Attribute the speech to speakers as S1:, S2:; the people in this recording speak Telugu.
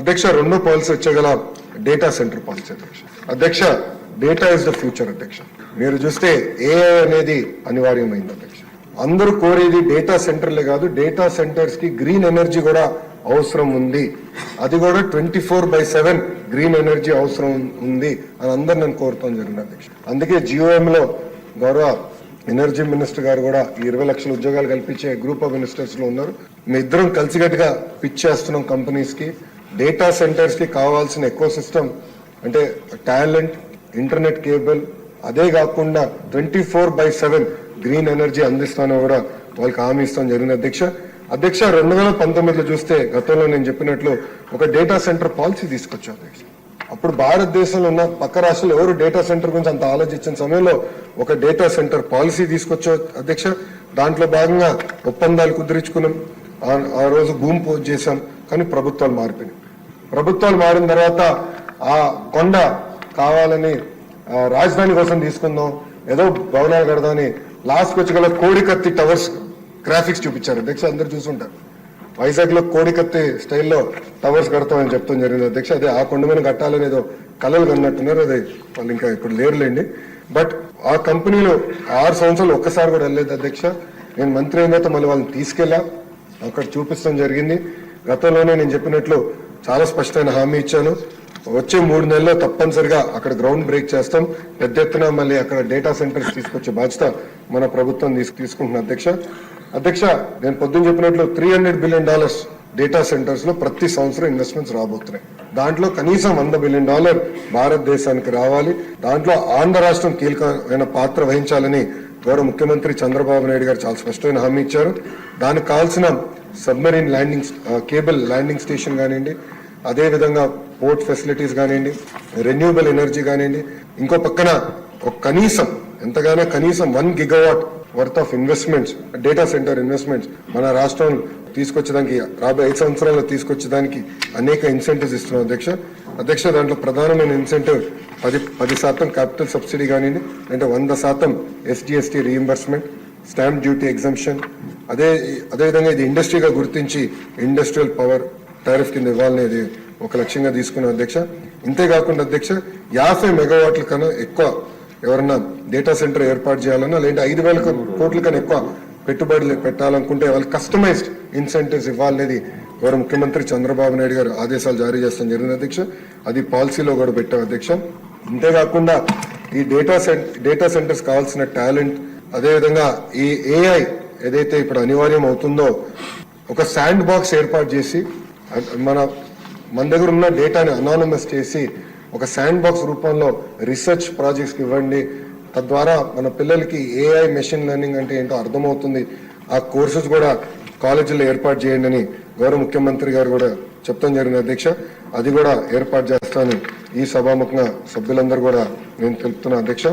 S1: అధ్యక్ష రెండో పాలసీ వచ్చగల డేటా సెంటర్ పాలసీ అధ్యక్ష. అధ్యక్ష డేటా ఇస్ ద ఫ్యూచర్ అధ్యక్ష. మీరు చూస్తే ఏఐ అనేది అనివార్యమైంది అధ్యక్ష. అందరూ కోరేది డేటా సెంటర్లే కాదు డేటా సెంటర్స్కి గ్రీన్ ఎనర్జీ కూడా అవసరం ఉంది. అది కూడా twenty four by seven green energy అవసరం ఉంది అని అందరు నేను కోరుతాం జరిగింది అధ్యక్ష. అందుకే జియోఎం లో గౌరవ ఎనర్జీ మినిస్టర్ గారు కూడా ఇరవై లక్షల ఉద్యోగాలు కల్పించే గ్రూప్ ఆఫ్ మినిస్టర్స్లో ఉన్నారు. మీ ఇద్దరం కలిసికట్టుగా పిచ్ చేస్తున్నాం కంపెనీస్కి. డేటా సెంటర్స్కి కావాల్సిన ఎకో సిస్టమ్ అంటే టాలెంట్ ఇంటర్నెట్ కేబుల్ అదే కాకుండా twenty four by seven green energy అందిస్తానో కూడా వాళ్ళకి హామీ ఇస్తాం జరిగిన అధ్యక్ష. అధ్యక్ష రెండు వేల పంతొమ్మిదిలో చూస్తే గతంలో నేను చెప్పినట్లు ఒక డేటా సెంటర్ పాలసీ తీసుకొచ్చాం అధ్యక్ష. అప్పుడు భారతదేశంలో ఉన్న పక్క రాష్ట్రాలు ఎవరు డేటా సెంటర్ గురించి అంత ఆలోచించిన సమయంలో ఒక డేటా సెంటర్ పాలసీ తీసుకొచ్చా అధ్యక్ష. దాంట్లో భాగంగా ఒప్పందాలు కుదిరించుకున్నాం. ఆ- ఆ రోజు భూమి పూజ చేశాం. కానీ ప్రభుత్వాలు మారిపోయినాయి. ప్రభుత్వాలు మారిన తర్వాత ఆ కొండ కావాలని రాజధాని కోసం తీసుకుందాం ఏదో భవనాలు కడదామని లాస్ట్ వచ్చి గల కోడికత్తి టవర్స్ గ్రాఫిక్స్ చూపించారు. అధ్యక్ష అందరు చూసుంటారు. వైజాగ్లో కోడికత్తి స్టైల్లో టవర్స్ కడతామని చెప్తాం జరిగింది. అధ్యక్ష అదే ఆ కొండ మీద కట్టాలని ఏదో కలలు కన్నట్టున్నారు. అది వాళ్ళు ఇంకా ఇప్పుడు లేరులేండి. బట్ ఆ కంపెనీలో ఆరు సంవత్సరాలు ఒక్కసారి కూడా వెళ్ళలేదు అధ్యక్ష. నేను మంత్రి అయిన తర్వాత మళ్ళీ వాళ్ళని తీసుకెళ్ళా. అక్కడ చూపిస్తాం జరిగింది. గతంలోనే నేను చెప్పినట్లు చాలా స్పష్టమైన హామీ ఇచ్చాను. వచ్చే మూడు నెలల్లో తప్పనిసరిగా అక్కడ గ్రౌండ్ బ్రేక్ చేస్తాం. పెద్ద ఎత్తున మళ్ళీ అక్కడ డేటా సెంటర్స్ తీసుకొచ్చే బాధ్యత మన ప్రభుత్వం తీసుకుంటున్న అధ్యక్ష. అధ్యక్ష నేను పొద్దున్న చెప్పినట్లు three hundred billion dollars data సెంటర్స్లో ప్రతి సంవత్సరం ఇన్వెస్ట్మెంట్స్ రాబోతున్నాయి. దాంట్లో కనీసం వంద బిలియన్ డాలర్ భారతదేశానికి రావాలి. దాంట్లో ఆంధ్ర రాష్ట్రం కీలకమైన పాత్ర వహించాలని గౌరవ ముఖ్యమంత్రి చంద్రబాబు నాయుడు గారు చాలా స్పష్టమైన హామీ ఇచ్చారు. దానికి కావాల్సిన submarine landing cable landing station కానివ్వండి అదేవిధంగా పోర్ట్ ఫెసిలిటీస్ కానివ్వండి రెన్యూబుల్ ఎనర్జీ కానివ్వండి ఇంకో పక్కన ఒక కనీసం ఎంతగానో కనీసం one gigawatt worth of investments data centre investments మన రాష్ట్రం తీసుకొచ్చడానికి రాబోయే ఐదు సంవత్సరాల్లో తీసుకొచ్చడానికి అనేక ఇన్సెంటివ్స్ ఇస్తున్నాం అధ్యక్ష. అధ్యక్ష దాంట్లో ప్రధానమైన ఇన్సెంటివ్ పది పది శాతం క్యాపిటల్ సబ్సిడీ కానివ్వండి అంటే వంద శాతం SGST reimbursement stamp duty exemption అదే అదేవిధంగా ఇది ఇండస్ట్రీగా గుర్తించి ఇండస్ట్రియల్ పవర్ టారిఫ్ కింద ఇవ్వాలనేది ఒక లక్ష్యంగా తీసుకున్న అధ్యక్ష. ఇంతేకాకుండా అధ్యక్ష యాభై మెగావాట్ల కన్నా ఎక్కువ ఎవరన్నా డేటా సెంటర్ ఏర్పాటు చేయాలన్నా లేదంటే ఐదు వేల కోట్ల కన్నా ఎక్కువ పెట్టుబడులు పెట్టాలనుకుంటే వాళ్ళకి కస్టమైజ్డ్ ఇన్సెంటివ్స్ ఇవ్వాలనేది గౌరవ ముఖ్యమంత్రి చంద్రబాబు నాయుడు గారు ఆదేశాలు జారీ చేస్తాం జరిగింది అధ్యక్ష. అది పాలసీలో కూడా పెట్టాం అధ్యక్ష. ఇంతేకాకుండా ఈ డేటా సెంటర్ డేటా సెంటర్స్ కావాల్సిన టాలెంట్ అదేవిధంగా ఈ ఏఐ ఏదైతే ఇప్పుడు అనివార్యం అవుతుందో ఒక శాండ్ బాక్స్ ఏర్పాటు చేసి మన మన దగ్గర ఉన్న డేటాని అనానమస్ చేసి ఒక శాండ్ బాక్స్ రూపంలో రీసెర్చ్ ప్రాజెక్ట్స్కి ఇవ్వండి. తద్వారా మన పిల్లలకి ఏఐ మెషిన్ లెర్నింగ్ అంటే ఏంటో అర్థమవుతుంది. ఆ కోర్సెస్ కూడా కాలేజీలో ఏర్పాటు చేయండి అని గౌరవ ముఖ్యమంత్రి గారు కూడా చెప్తాం జరిగిన అధ్యక్ష అది కూడా ఏర్పాటు చేస్తాను ఈ సభాముఖంగా సభ్యులందరూ కూడా నేను తెలుపుతున్నా. అధ్యక్ష